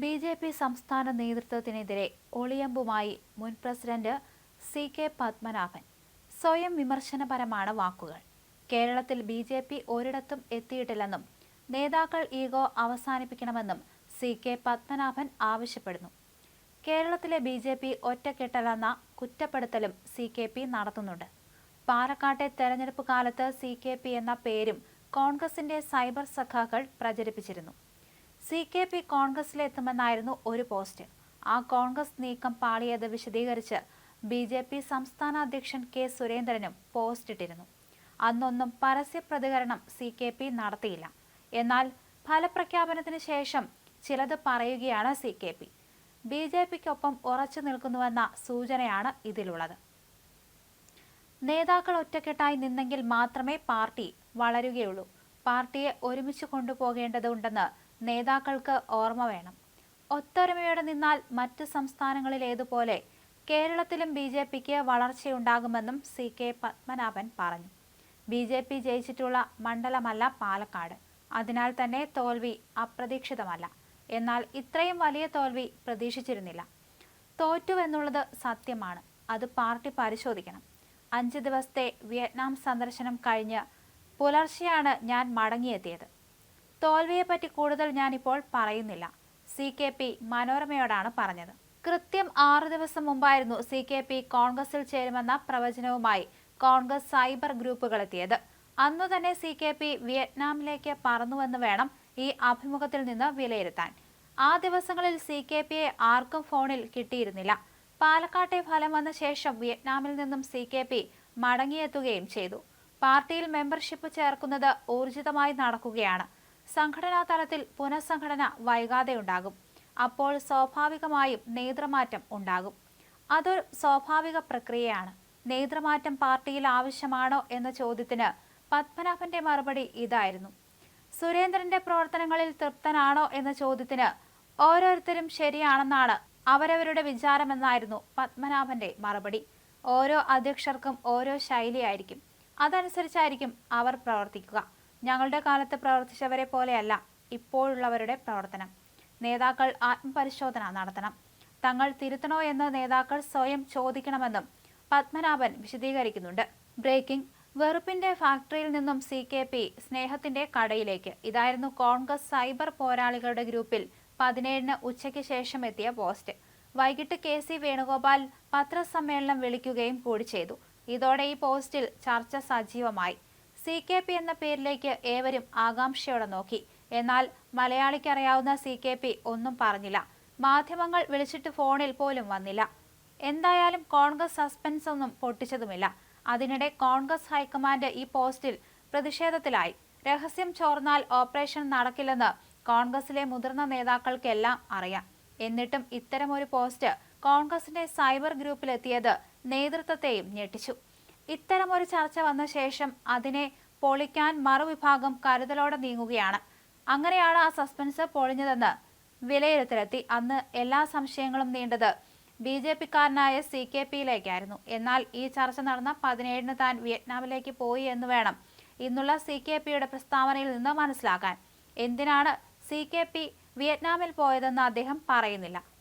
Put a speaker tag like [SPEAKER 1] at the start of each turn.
[SPEAKER 1] B J P സംസ്ഥാന നേതൃത്വത്തിനെതിരെ ഒളിയമ്പുമായി മുൻ president C K Padmanabhan. സ്വയം വിമർശനപരമാണ് വാക്കുകൾ. കേരളത്തിൽ ബി ജെ പി ഒരിടത്തും എത്തിയിട്ടില്ലെന്നും നേതാക്കൾ ഈഗോ അവസാനിപ്പിക്കണമെന്നും സി കെ പത്മനാഭൻ ആവശ്യപ്പെടുന്നു. കേരളത്തിലെ ബി ജെ പി ഒറ്റക്കെട്ടലെന്ന കുറ്റപ്പെടുത്തലും സി കെ പി നടത്തുന്നുണ്ട്. പാലക്കാട്ടെ തെരഞ്ഞെടുപ്പ് കാലത്ത് സി കെ പി എന്ന പേരും കോൺഗ്രസിന്റെ സൈബർ സഖാക്കൾ പ്രചരിപ്പിച്ചിരുന്നു. സി കെ പി കോൺഗ്രസിലെത്തുമെന്നായിരുന്നു ഒരു പോസ്റ്റ്. ആ കോൺഗ്രസ് നീക്കം പാളിയത് വിശദീകരിച്ച് ബി ജെ പി സംസ്ഥാന അധ്യക്ഷൻ കെ സുരേന്ദ്രനും പോസ്റ്റ് ഇട്ടിരുന്നു. അന്നൊന്നും പരസ്യ പ്രതികരണം സി കെ പി നടത്തിയില്ല. എന്നാൽ ഫലപ്രഖ്യാപനത്തിന് ശേഷം ചിലത് പറയുകയാണ് C K P. B J പിക്കൊപ്പം ഉറച്ചു നിൽക്കുന്നുവെന്ന സൂചനയാണ് ഇതിലുള്ളത്. നേതാക്കൾ ഒറ്റക്കെട്ടായി നിന്നെങ്കിൽ മാത്രമേ പാർട്ടി വളരുകയുള്ളൂ. പാർട്ടിയെ ഒരുമിച്ച് കൊണ്ടുപോകേണ്ടതുണ്ടെന്ന് നേതാക്കൾക്ക് ഓർമ്മ വേണം. ഒത്തൊരുമയോടെ നിന്നാൽ മറ്റ് സംസ്ഥാനങ്ങളിലേതുപോലെ കേരളത്തിലും ബി ജെ പിക്ക് വളർച്ചയുണ്ടാകുമെന്നും സി കെ പത്മനാഭൻ പറഞ്ഞു. ബി ജെ പി ജയിച്ചിട്ടുള്ള മണ്ഡലമല്ല പാലക്കാട്. അതിനാൽ തന്നെ തോൽവി അപ്രതീക്ഷിതമല്ല. എന്നാൽ ഇത്രയും വലിയ തോൽവി പ്രതീക്ഷിച്ചിരുന്നില്ല. തോറ്റുവെന്നുള്ളത് സത്യമാണ്. അത് പാർട്ടി പരിശോധിക്കണം. അഞ്ച് ദിവസത്തെ വിയറ്റ്നാം സന്ദർശനം കഴിഞ്ഞ് പുലർച്ചെയാണ് ഞാൻ മടങ്ങിയെത്തിയത്. തോൽവിയെപ്പറ്റി കൂടുതൽ ഞാനിപ്പോൾ പറയുന്നില്ല. സി കെ പി മനോരമയോടാണ് പറഞ്ഞത്. കൃത്യം ആറു ദിവസം മുമ്പായിരുന്നു സി കെ പി കോൺഗ്രസിൽ ചേരുമെന്ന പ്രവചനവുമായി കോൺഗ്രസ് സൈബർ ഗ്രൂപ്പുകളെത്തിയത്. അന്നു തന്നെ സി കെ പി വിയറ്റ്നാമിലേക്ക് പറന്നുവെന്ന് വേണം ഈ അഭിമുഖത്തിൽ നിന്ന് വിലയിരുത്താൻ. ആ ദിവസങ്ങളിൽ സി കെ പിയെ ആർക്കും ഫോണിൽ കിട്ടിയിരുന്നില്ല. പാലക്കാട്ടെ ഫലം വന്ന ശേഷം വിയറ്റ്നാമിൽ നിന്നും സി കെ പി മടങ്ങിയെത്തുകയും ചെയ്തു. പാർട്ടിയിൽ മെമ്പർഷിപ്പ് ചേർക്കുന്നത് ഊർജിതമായി നടക്കുകയാണ്. സംഘടനാ തലത്തിൽ പുനഃസംഘടന വൈകാതെ ഉണ്ടാകും അപ്പോൾ സ്വാഭാവികമായും നേതൃമാറ്റം ഉണ്ടാകും. അതൊരു സ്വാഭാവിക പ്രക്രിയയാണ്. നേതൃമാറ്റം പാർട്ടിയിൽ ആവശ്യമാണോ എന്ന ചോദ്യത്തിന് പത്മനാഭന്റെ മറുപടി ഇതായിരുന്നു. സുരേന്ദ്രന്റെ പ്രവർത്തനങ്ങളിൽ തൃപ്തനാണോ എന്ന ചോദ്യത്തിന് ഓരോരുത്തരും ശരിയാണെന്നാണ് അവരവരുടെ വിചാരമെന്നായിരുന്നു പത്മനാഭന്റെ മറുപടി. ഓരോ അധ്യക്ഷർക്കും ഓരോ ശൈലിയായിരിക്കും. അതനുസരിച്ചായിരിക്കും അവർ പ്രവർത്തിക്കുക. ഞങ്ങളുടെ കാലത്ത് പ്രവർത്തിച്ചവരെ പോലെയല്ല ഇപ്പോഴുള്ളവരുടെ പ്രവർത്തനം. നേതാക്കൾ ആത്മപരിശോധന നടത്തണം. തങ്ങൾ തിരുത്തണോ എന്ന് നേതാക്കൾ സ്വയം ചോദിക്കണമെന്നും പത്മനാഭൻ വിശദീകരിക്കുന്നുണ്ട്. ബ്രേക്കിംഗ്. വെറുപ്പിന്റെ ഫാക്ടറിയിൽ നിന്നും സി കെ പി സ്നേഹത്തിന്റെ കടയിലേക്ക്. ഇതായിരുന്നു കോൺഗ്രസ് സൈബർ പോരാളികളുടെ ഗ്രൂപ്പിൽ പതിനേഴിന് ഉച്ചയ്ക്ക് ശേഷം എത്തിയ പോസ്റ്റ്. വൈകിട്ട് കെ സി വേണുഗോപാൽ പത്രസമ്മേളനം വിളിക്കുകയും കൂടി ചെയ്തു. ഇതോടെ ഈ പോസ്റ്റിൽ ചർച്ച സജീവമായി. സി കെ പി എന്ന പേരിലേക്ക് ഏവരും ആകാംക്ഷയോടെ നോക്കി. എന്നാൽ മലയാളിക്കറിയാവുന്ന സി കെ പി ഒന്നും പറഞ്ഞില്ല. മാധ്യമങ്ങൾ വിളിച്ചിട്ട് ഫോണിൽ പോലും വന്നില്ല. എന്തായാലും കോൺഗ്രസ് സസ്പെൻസ് ഒന്നും പൊട്ടിച്ചതുമില്ല. അതിനിടെ കോൺഗ്രസ് ഹൈക്കമാൻഡ് ഈ പോസ്റ്റിൽ പ്രതിഷേധത്തിലായി. രഹസ്യം ചോർന്നാൽ ഓപ്പറേഷൻ നടക്കില്ലെന്ന് കോൺഗ്രസിലെ മുതിർന്ന നേതാക്കൾക്കെല്ലാം അറിയാം. എന്നിട്ടും ഇത്തരമൊരു പോസ്റ്റ് കോൺഗ്രസിന്റെ സൈബർ ഗ്രൂപ്പിലെത്തിയത് നേതൃത്വത്തെയും ഞെട്ടിച്ചു. ഇത്തരമൊരു ചർച്ച വന്ന ശേഷം അതിനെ പൊളിക്കാൻ മറുവിഭാഗം കരുതലോടെ നീങ്ങുകയാണ്. അങ്ങനെയാണ് ആ സസ്പെൻസ് പൊളിഞ്ഞതെന്ന് വിലയിരുത്തലെത്തി. അന്ന് എല്ലാ സംശയങ്ങളും നീണ്ടത് ബി ജെ പിക്കാരനായ സി കെ പിയിലേക്കായിരുന്നു. എന്നാൽ ഈ ചർച്ച നടന്ന പതിനേഴിന് താൻ വിയറ്റ്നാമിലേക്ക് പോയി എന്ന് വേണം ഇന്നുള്ള സി കെ പിയുടെ പ്രസ്താവനയിൽ നിന്ന് മനസ്സിലാക്കാൻ. എന്തിനാണ് സി കെ പി വിയറ്റ്നാമിൽ പോയതെന്ന് അദ്ദേഹം പറയുന്നില്ല.